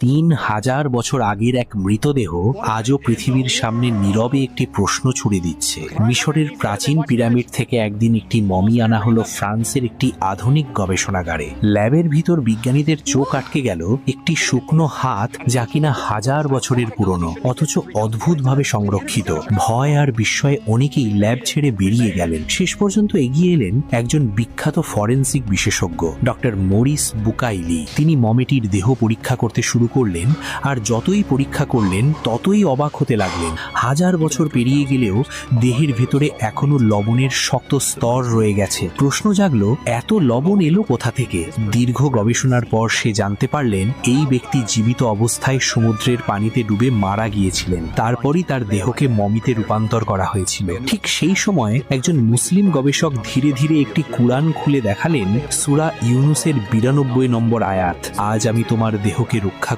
তিন হাজার বছর আগের এক মৃতদেহ আজও পৃথিবীর সামনে নীরবে একটি প্রশ্ন ছুড়ে দিচ্ছে। মিশরের প্রাচীন পিরামিড থেকে একদিন একটি মমি আনা হলো ফ্রান্সের একটি আধুনিক গবেষণাগারে। ল্যাবের ভিতর বিজ্ঞানীদের চোখ আটকে গেল একটি শুকনো হাত যা কিনা হাজার বছরের পুরনো, অথচ অদ্ভুতভাবে সংরক্ষিত। ভয় আর বিস্ময়ে অনেকেই ল্যাব ছেড়ে বেরিয়ে গেলেন। শেষ পর্যন্ত এগিয়ে এলেন একজন বিখ্যাত ফরেনসিক বিশেষজ্ঞ, ডক্টর মরিস বুকাইলি। তিনি মমিটির দেহ পরীক্ষা করতে শুরু করলেন আর যতই পরীক্ষা করলেন, ততই অবাক হতে লাগলেন। হাজার বছর পেরিয়ে গেলেও দেহের ভেতরে এখনও লবণের শক্ত স্তর রয়ে গেছে। প্রশ্ন জাগলো, এত লবণ এলো কোথা থেকে? দীর্ঘ গবেষণার পর সে জানতে পারলেন, এই ব্যক্তি জীবিত অবস্থায় সমুদ্রের পানিতে ডুবে মারা গিয়েছিলেন। তারপরই তার দেহকে মমিতে রূপান্তর করা হয়েছিল। ঠিক সেই সময় একজন মুসলিম গবেষক ধীরে ধীরে একটি কুরআন খুলে দেখালেন, সুরা ইউনুসের বিরানব্বই নম্বর আয়াত, আজ আমি তোমার দেহকে রক্ষা